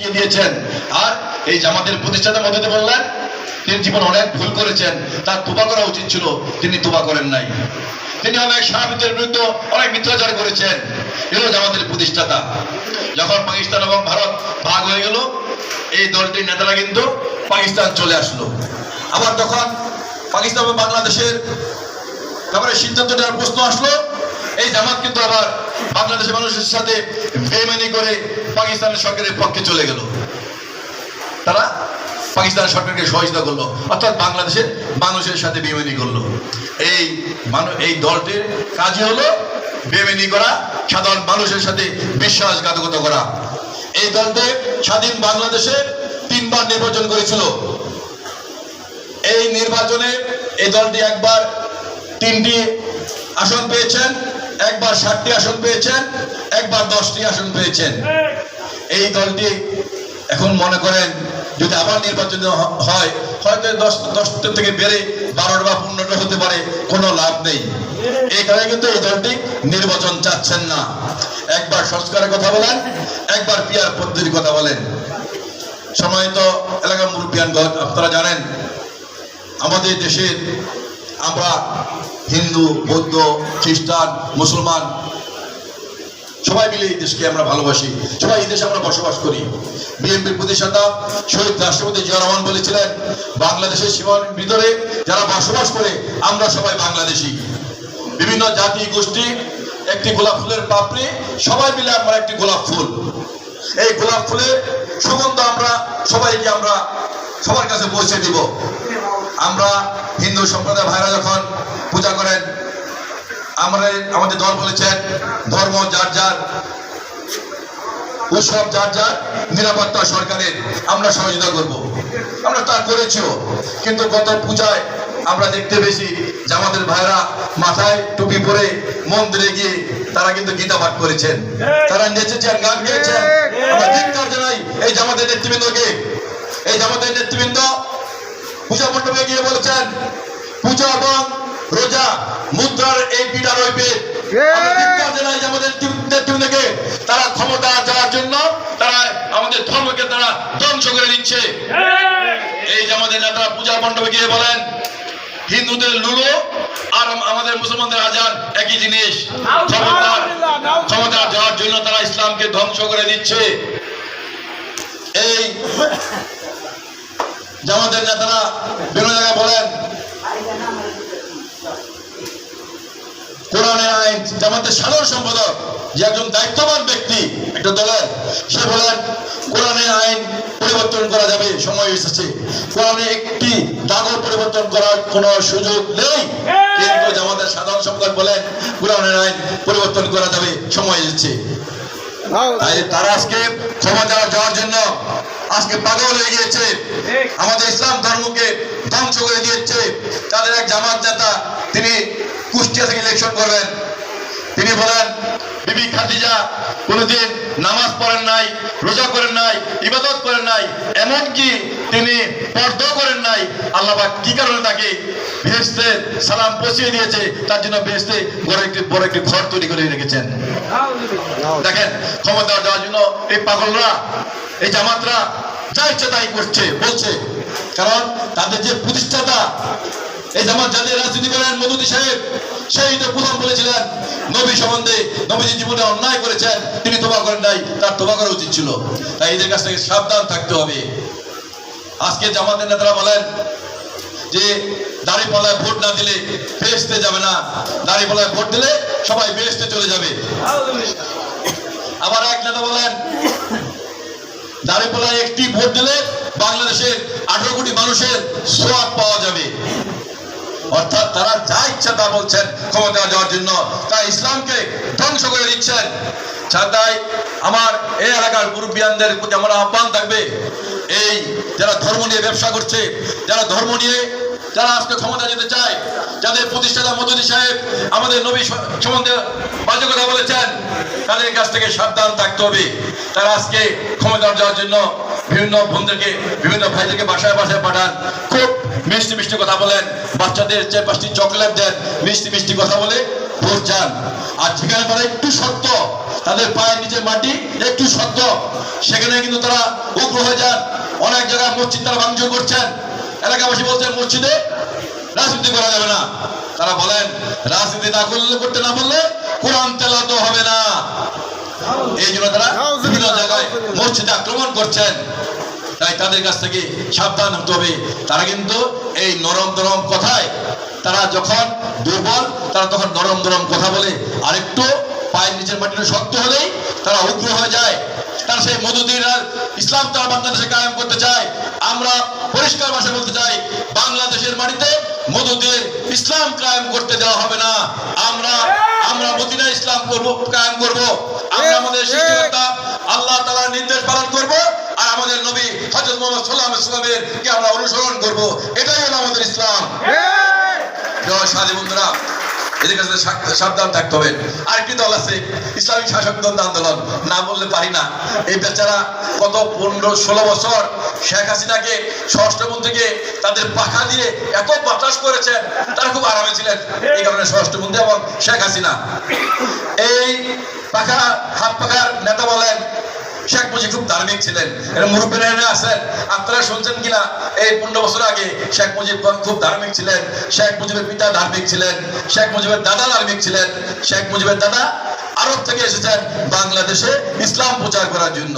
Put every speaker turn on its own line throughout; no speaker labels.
শিখিয়ে দিয়েছেন। আর এই জামাতের প্রতিষ্ঠাতা মধ্যে বললেন, তিনি জীবন অনেক ভুল করেছেন, তার তোবা করা উচিত ছিল, তিনি তোবা করেন নাই। তিনি অনেক সাহাবিদের বিরুদ্ধে অনেক মিথ্যাচার করেছেন। এগুলো জামাতের প্রতিষ্ঠাতা। যখন পাকিস্তান এবং ভারত ভাগ হয়ে গেল, এই দলটির নেতারা কিন্তু পাকিস্তান চলে আসলো। আবার তখন পাকিস্তান এবং বাংলাদেশের তারপরে সিদ্ধান্ত নেওয়ার প্রশ্ন আসলো, এই জামাত কিন্তু আবার বাংলাদেশের মানুষের সাথে বেমানি করে পাকিস্তানের সরকারের পক্ষে চলে গেল। তারা পাকিস্তান সরকারকে সহযোগিতা করল, অর্থাৎ বাংলাদেশের মানুষের সাথে বেমানি করল। এই মানুষ এই দলটির কাজই হলো বেমানি করা, সাধারণ মানুষের সাথে বিশ্বাসঘাতকতা করা। এই দলটি স্বাধীন বাংলাদেশে তিনবার নির্বাচন করেছিল। এই নির্বাচনে এই দলটি একবার তিনটি আসন পেয়েছেন, একবার ষাটটি আসন পেয়েছেন, একবার দশটি আসন পেয়েছেন। এই দলটি এখন মনে করেন যদি আবার নির্বাচন হয় হয়তো দশ দশটা থেকে বেড়ে বারোটা বা পনেরোটা হতে পারে, কোনো লাভ নেই। এই কারণে কিন্তু এই দলটি নির্বাচন চাচ্ছেন না। একবার সংস্কারের কথা বলেন, একবার পিয়ার পদ্ধতির কথা বলেন। সম্মানিত এলাকার মুরব্বিয়ানগণ, আপনারা জানেন, আমাদের দেশের আমরা হিন্দু, বৌদ্ধ, খ্রিস্টান, মুসলমান সবাই মিলে এই দেশকে আমরা ভালোবাসি, সবাই এই দেশে আমরা বসবাস করি। বিএনপির প্রতিষ্ঠাতা শহীদ রাষ্ট্রপতি জিয়া রহমান বলেছিলেন, বাংলাদেশের সীমার ভিতরে যারা বসবাস করে, আমরা সবাই বাংলাদেশি। বিভিন্ন জাতি, গোষ্ঠী, একটি গোলাপ ফুলের পাপড়ি, সবাই মিলে আমরা একটি গোলাপ ফুল। এই গোলাপ ফুলের সুগন্ধ আমরা সবাইকে আমরা সবার কাছে পৌঁছে দিব। আমরা হিন্দু সম্প্রদায় ভাইরা যখন পূজা করেন আমরা আমাদের দল বলেছেন, ধর্ম যার যার, উৎসব যার যার, নিরাপত্তা সরকারের, আমরা সহযোগিতা করব। আমরা তা করেছিও, কিন্তু গত পূজায় আমরা দেখতে পেয়েছি যে আমাদের ভাইরা মাথায় টুপি পরে মন্দিরে গিয়ে তারা কিন্তু গীতা পাঠ করেছেন। তারা নেচেছেন, গান গেয়েছেন। আমরা ধিক্কার জানাই, এই জামাতের নেতৃবৃন্দকে, এই জামাতের নেতৃবৃন্দ পূজা মণ্ডপে গিয়ে বলেছেন, পূজা এবং রোজা মুদ্রার এই পিঠা রইবে আমাদের নেতৃবৃন্দকে তারা ক্ষমতা যাওয়ার জন্য তারা আমাদের ধর্মকে তারা ধ্বংস করে দিচ্ছে। এই যে আমাদের নেতারা পূজা মণ্ডপে গিয়ে বলেন হিন্দুদের লুলো আর আমাদের মুসলমানদের আজান একই জিনিস। ক্ষমতার ক্ষমতা যাওয়ার জন্য তারা ইসলামকে ধ্বংস করে দিচ্ছে। এই জামাতের নেতারা বিভিন্ন জায়গায় বলেন কোরআনের আইন জামাতের সাধারণ সম্পাদক যে একজন দায়িত্ববান ব্যক্তি একটা দলের সে বলেন কোরআনের আইন পরিবর্তন করা যাবে সময় এসেছে। কোরআনে একটি দাগও পরিবর্তন করার কোনো সুযোগ নেই। কিন্তু জামাতের সাধারণ সম্পাদক বলেন কোরআনের আইন পরিবর্তন করা যাবে সময় এসেছে। তাই তারা আজকে ক্ষমতা যাওয়ার জন্য আজকে পাগল হয়ে গিয়েছে। আমাদের ইসলাম ধর্মকে ধ্বংস করে দিয়েছে। তাদের এক জামাত নেতা তিনি কুষ্টিয়া থেকে ইলেকশন করবেন। তিনি বলেন, বিবি খাদিজা কোনোদিন নামাজ পড়েন নাই, রোজা করেন নাই, ইবাদত করেন নাই, এমনকি তিনি পর্দাও করেন নাই। আল্লাহ পাক কি কারণে তাকে ভেস্তে সালাম পৌঁছিয়ে দিয়েছে? তার জন্য ভেস্তে বড় একটি বড় একটি ঘর তৈরি করে রেখেছেন। দেখেন, ক্ষমতা দেওয়ার জন্য এই পাগলরা, এই জামাতরা যা ইচ্ছে তাই করছে, বলছে। কারণ তাদের যে প্রতিষ্ঠাতা এই জামাত যাদের রাজনীতি করেন মধুদি সাহেব। সেই তো প্রথম বলেছিলেন, নবী সম্বন্ধে নবীজি জীবনে অন্যায় করেছেন, তিনি তোবা করেন নাই, তার তোবা করা উচিত ছিল। তাই এদের কাছ থেকে সাবধান থাকতে হবে। আজকে জামাতের নেতারা বলেন যে, দাড়িপাল্লায় ভোট না দিলে বেহেস্তে যাবে না। দাড়িপাল্লায় ভোট দিলে সবাই বেহেস্তে চলে যাবে। আবার এক নেতা বলেন, দাঁড়িপাল্লায় একটি ভোট দিলে বাংলাদেশের আঠারো কোটি মানুষের সোয়াব পাওয়া যাবে। অর্থাৎ তারা যা ইচ্ছা তা বলছেন, ক্ষমতা যাওয়ার জন্য। তাই ইসলামকে ধ্বংস করে দিচ্ছেন। তাই আমার এই এলাকার মুরব্বিয়ানদের প্রতি আমার আহ্বান থাকবে। এই যারা ধর্ম নিয়ে ব্যবসা করছে, যারা ধর্ম নিয়ে যারা আজকে ক্ষমতা যেতে চায়, যাদের প্রতিষ্ঠাতা মদনী সাহেব আমাদের নবী সম্বন্ধে বাজে কথা বলেছেন, তাদের কাছ থেকে সাবধান থাকতে হবে। তারা আজকে ক্ষমতা যাওয়ার জন্য বিভিন্ন বোনদেরকে বিভিন্ন ভাইদেরকে বাসায় বাসায় পাঠান। খুব মিষ্টি মিষ্টি কথা বলেন। বাচ্চাদের চার পাঁচটি চকলেট দেন, মিষ্টি মিষ্টি কথা বলে ভোট যান আর যেখানে তারা একটু সত্য, তাদের পায়ের নিচে মাটি একটু শক্ত সেখানে কিন্তু তারা উগ্র হয়ে যান। অনেক জায়গায় মসজিদ তারা ভাঙচুর করছেন। এলাকাবাসী বলছেন, মসজিদে রাজনীতি করা যাবে না। তারা বলেন, রাজনীতি না করলে, করতে না বললে কোরআন তেলাতো হবে না। মসজিদে আক্রমণ করছেন। তাই তাদের কাছ থেকে সাবধান হতে হবে। তারা কিন্তু এই নরম নরম কথায় তারা যখন দুর্বল, তারা তখন নরম নরম কথা বলে। আরেকটু পায়ের নিচের মাটিটা শক্ত হলেই তারা উগ্র হয়ে যায়। তারা সেই মধুদিন ইসলাম তারা বাংলাদেশে কায়েম করতে চায়। আমরা পরিষ্কার ভাষায় বলতে চাই, বাংলাদেশের মাটিতে মধুদের ইসলাম কায়েম করতে দেওয়া হবে না। আমরা আমরা মদিনা ইসলাম করব কায়েম করব। আমরা আমাদের সৃষ্টিকর্তা আল্লাহ তাআলার নির্দেশ পালন করব আর আমাদের নবী হযরত মুহাম্মদ সাল্লাল্লাহু আলাইহি ওয়াসাল্লামের কে আমরা অনুসরণ করব। এটাই হলো আমাদের ইসলাম। প্রিয় সাথী বন্ধুরা এদের কাছে সাবধান থাকতে হবে। আরেকটি দল আছে ইসলামিক শাসকতন্ত্র আন্দোলন। না বললে পারি না। এই বেচারা কত পনেরো ষোলো বছর শেখ হাসিনাকে স্বরাষ্ট্রমন্ত্রীকে তাদের পাখা দিয়ে এত বাতাস করেছেন, তারা খুব আরামে ছিলেন। এই কারণে স্বরাষ্ট্রমন্ত্রী এবং শেখ হাসিনা। এই পাখা, হাত পাখার নেতা বলেন শেখ মুজিব খুব ধার্মিক ছিলেন। এরা মুরব্বীরা আছেন। আপনারা শুনছেন কিনা? এই পনেরো বছর আগে শেখ মুজিব খুব ধার্মিক ছিলেন। শেখ মুজিবের পিতা ধার্মিক ছিলেন। শেখ মুজিবের দাদা ধার্মিক ছিলেন। শেখ মুজিবের দাদা আরব থেকে এসেছেন বাংলাদেশে ইসলাম প্রচার করার জন্য।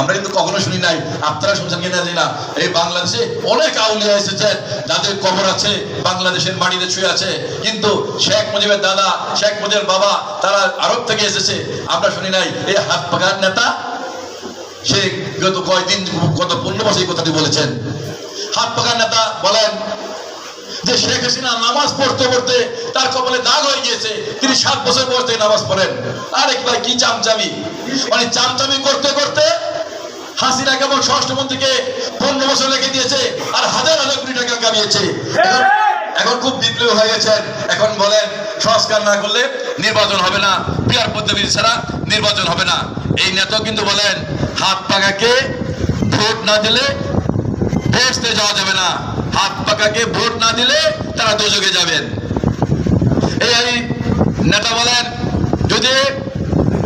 আমরা কিন্তু কখনো শুনি নাই, আপনারা শুনছেন কিনা জানি না। এই বাংলাদেশে অনেক আউলিয়া এসেছেন, যাদের কবর আছে, বাংলাদেশের মাটিতে ছুঁয়ে আছে। কিন্তু শেখ মুজিবের দাদা, শেখ মুজিবের বাবা, তারা আরব থেকে এসেছে। আমরা শুনি নাই, এই হাত পাকার নেতা, সে গত কয়েকদিন গত পনেরো বছর এই কথাটি বলেছেন। হাত পাকার নেতা বলেন যে শেখ হাসিনা নামাজ পড়তে পড়তে তার কপালে দাগ হয়ে গিয়েছে, তিনি সাত বছর বয়স থেকে নামাজ পড়েন। আরে ভাই কি চামচামি? মানে চামচামি করতে করতে হাসিনা কেমন স্বরাষ্ট্রমন্ত্রীকে পনেরো বছর রেখে দিয়েছে আর হাজার হাজার কোটি টাকা কামিয়েছে। এখন- খুব বিপ্লবী হয়ে গেছেন। এখন বলেন, সংস্কার না করলে নির্বাচন হবে না। পিয়ার পদ্ধতি ছাড়া নির্বাচন হবে না। এই নেতা কিন্তু বলেন, হাত পাকাকে ভোট না দিলে বেসতে যাওয়া যাবে না। হাত পাকাকে ভোট না দিলে তারা দোজকে যাবেন। এই নেতা বলেন, যদি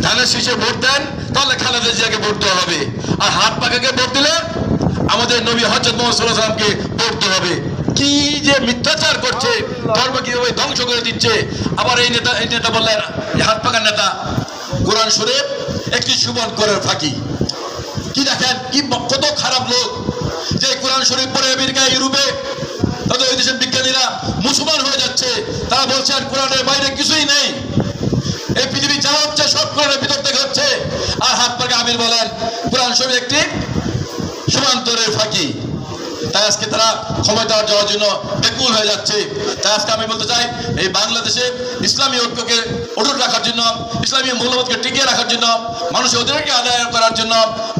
ধানের শীষে ভোট দেন, তাহলে খালেদা জিয়াকে ভোট দেওয়া হবে। আর হাত পাকাকে ভোট দিলে আমাদের নবী হজরত মোহাম্মদ সাল্লাহ সাল্লামকে ভোট দেওয়া হবে। কি যে মিথ্যাচার করছে, ধর্ম কীভাবে ধ্বংস করে দিচ্ছে। আবার এই নেতা এই নেতা বললেন হাত পাকার নেতা, কোরআন শরীফ একটি সুবন করের ফাঁকি। কি দেখেন, কি কত খারাপ লোক। যে কোরআন শরীফ পরে আমেরিকা, ইউরোপে, তাদের ওই দেশের বিজ্ঞানীরা মুসলমান হয়ে যাচ্ছে। তারা বলছে, আর কোরআনের বাইরে কিছুই নেই। এই পৃথিবী যা হচ্ছে, সব কোরআনের ভিতর থেকে হচ্ছে। আর হাত পাকে আমির বলেন, কোরআন শরীফ একটি সমান্তরের ফাঁকি। আজকে তারা ক্ষমতা যাওয়ার জন্য বেকুল হয়ে যাচ্ছে। তাই আজকে আমি বলতে চাই, এই বাংলাদেশে ইসলামী ঐক্যকে অটুট রাখার জন্য, ইসলামী মূল্যবোধকে টিকিয়ে রাখার জন্য, মানুষের অধিকারকে আদায় করার জন্য,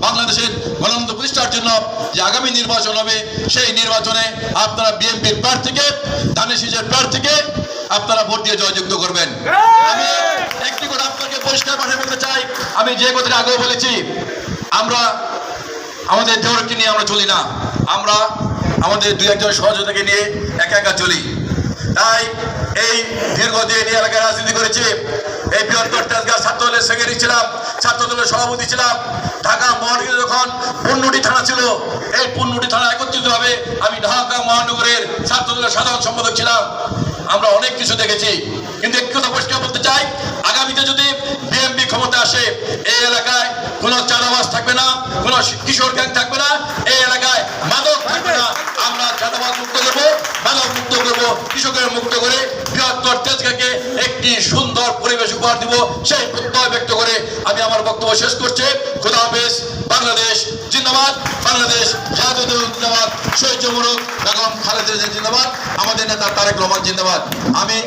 বাংলাদেশের গণতন্ত্র প্রতিষ্ঠার জন্য যে আগামী নির্বাচন হবে, সেই নির্বাচনে আপনারা বিএনপির প্রার্থীকে ধানের শীষের প্রার্থীকে আপনারা ভোট দিয়ে জয়যুক্ত করবেন। আমি একটি কথা আপনাকে পরিষ্কার ভাষায় বলতে চাই, আমি যে কথাটা আগেও বলেছি, আমরা আমাদের দেহরকে নিয়ে আমরা চলি না। আমরা আমাদের দুই একজন সহযোগিতাকে নিয়ে একা একা চলি। তাই এই দীর্ঘদিন এলাকায় রাজনীতি করেছি। এই বৃহত্তর তেজগাঁ ছাত্র দলের সেক্রেটারি ছিলাম ছাত্র দলের সভাপতি ছিলাম। ঢাকা মহানগরে যখন পূর্ণটি থানা ছিল, এই পূর্ণটি থানা একত্রিত হবে, আমি ঢাকা মহানগরের ছাত্র দলের সাধারণ সম্পাদক ছিলাম। আমরা অনেক কিছু দেখেছি। কিন্তু একটি কথা পরিষ্কার বলতে চাই, আগামীতে যদি বিএমপি ক্ষমতা আসে, এই এলাকায় কোনো চাঁদাবাজ থাকবে না, কোনো কিশোর গ্যাং থাকবে না, এই এলাকায় মাদক থাকবে না আমরা চাঁদাবাজ মুক্ত করব মাদক মুক্ত করব কৃষকের মুক্ত করে বৃহত্তর তেজগাকে একটি সুন্দর পরিবেশ উপহার দিব। সেই প্রত্যয় ব্যক্ত করে আমি আমার বক্তব্য শেষ করছি। খুদা হাফেজ। বাংলাদেশ জিন্দাবাদ। বাংলাদেশ জিন্দাবাদ। শহীদ জমরুক বেগম খালেদ জিন্দাবাদ। আমাদের নেতা তারেক রহমান জিন্দাবাদ। আমি